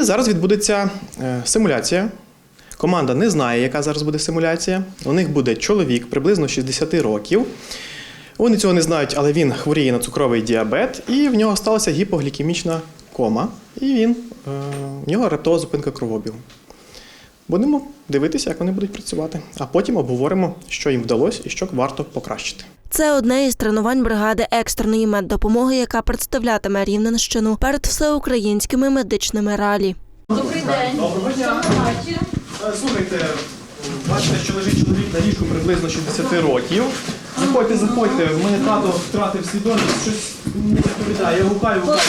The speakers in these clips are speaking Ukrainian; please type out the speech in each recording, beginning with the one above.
Зараз відбудеться е, симуляція. Команда не знає, яка зараз буде симуляція. У них буде чоловік приблизно 60 років. Вони цього не знають, але він хворіє на цукровий діабет, і в нього сталася гіпоглікемічна кома. І він, е, в нього раптова зупинка кровообігу. Будемо дивитися, як вони будуть працювати, а потім обговоримо, що їм вдалося і що варто покращити. Це одне із тренувань бригади екстреної меддопомоги, яка представлятиме Рівненщину перед всеукраїнськими медичними ралі. Добрий день. Доброго дня. Слухайте, бачите, що лежить чоловік на ліжку приблизно 60 років. Заходьте, заходьте. В мене тато втратив свідомість, щось не відповідає. Я гукаю, гукаю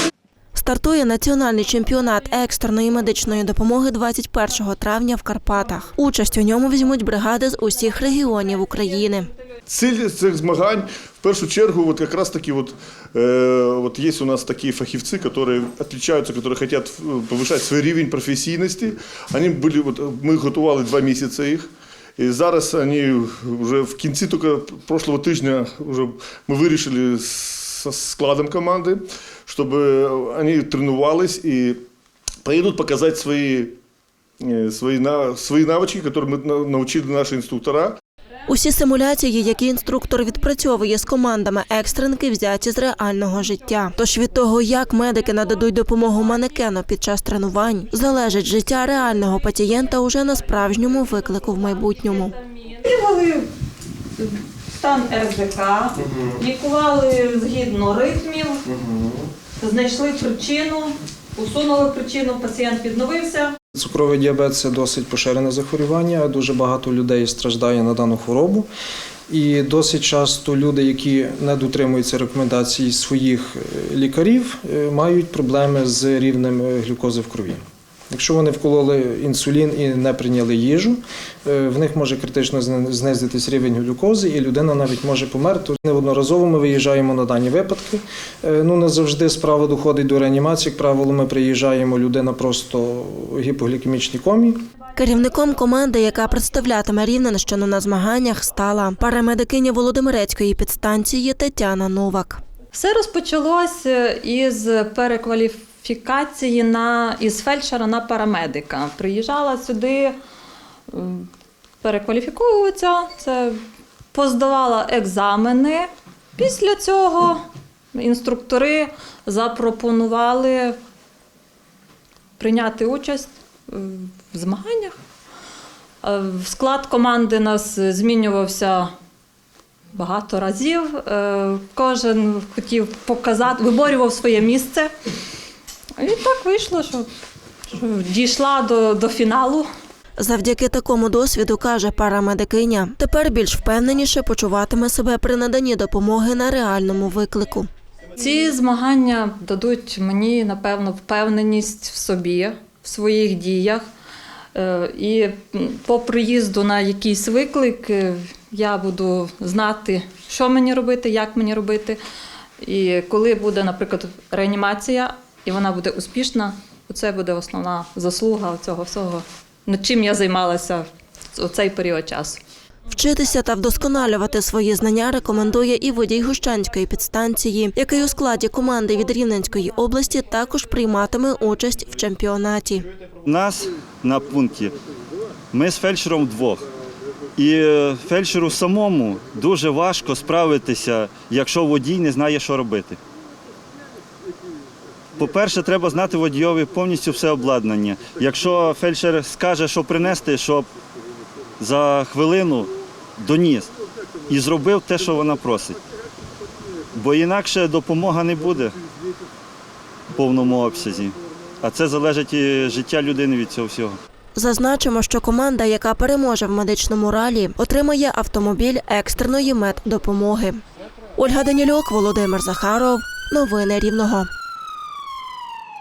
Стартує національний чемпіонат екстреної медичної допомоги 21 травня в Карпатах. Участь у ньому візьмуть бригади з усіх регіонів України. Ціль цих змагань в першу чергу, вот как раз таки вот, э, вот есть у нас такие фахівці, которые отличаются, которые хотят э, повышать свой рівень професійності. Они были, вот, ми готували два місяці їх. І зараз вони вже в кінці тільки прошлого тижня вже ми вирішили з складом команди, щоб вони тренувались і поїдуть показати свої, е, свої, на- свої навички, які ми на- навчили наші інструктора. Усі симуляції, які інструктор відпрацьовує з командами екстренки, взяті з реального життя. Тож від того, як медики нададуть допомогу манекену під час тренувань, залежить життя реального пацієнта уже на справжньому виклику в майбутньому. Стан РЗК, лікували згідно ритмів, знайшли причину, усунули причину, пацієнт відновився. Цукровий діабет це досить поширене захворювання. Дуже багато людей страждає на дану хворобу. І досить часто люди, які не дотримуються рекомендацій своїх е, лікарів, е, мають проблеми з рівнем е, глюкози в крові. Якщо вони вкололи інсулін і не прийняли їжу, е, в них може критично знизитись рівень глюкози, і людина навіть може померти. Неодноразово ми виїжджаємо на дані випадки. Е, Ну не завжди справа доходить до реанімації. Як правило, ми приїжджаємо, людина просто в гіпоглікемічній комі. Керівником команди, яка представлятиме Рівненщину на змаганнях, стала парамедикиня Володимирецької підстанції Тетяна Новак. Все розпочалося із перекваліфікації на із фельдшера на парамедика. Приїжджала сюди перекваліфіковуватися, це поздавала екзамени. Після цього інструктори запропонували прийняти участь в змаганнях. Е, В склад команди нас змінювався багато разів. Е, Кожен хотів показати, виборював своє місце. І так вийшло, що, що дійшла до, до фіналу. Завдяки такому досвіду, каже парамедикиня, тепер більш впевненіше почуватиме себе при наданні допомоги на реальному виклику. Ці змагання дадуть мені, напевно, впевненість в собі, в своїх діях. Е, І по приїзду на якийсь виклик е, я буду знати, що мені робити, як мені робити. І коли буде, наприклад, реанімація, і вона буде успішна, це буде основна заслуга цього всього, над чим я займалася у цей період часу. Вчитися та вдосконалювати свої знання рекомендує і водій Гущанської підстанції, який у складі команди від Рівненської області також прийматиме участь в чемпіонаті. Нас на пункті ми з фельдшером вдвох. І е, фельдшеру самому дуже важко справитися, якщо водій не знає, що робити. По-перше, треба знати водійові повністю все обладнання. Якщо фельдшер скаже, що принести, щоб за хвилину доніс і зробив те, що вона просить. Бо інакше допомога не буде в повному обсязі. А це залежить і життя людини від цього всього. Зазначимо, що команда, яка переможе в медичному ралі, отримає автомобіль екстреної меддопомоги. Ольга Данілюк, Володимир Захаров. Новини Рівного.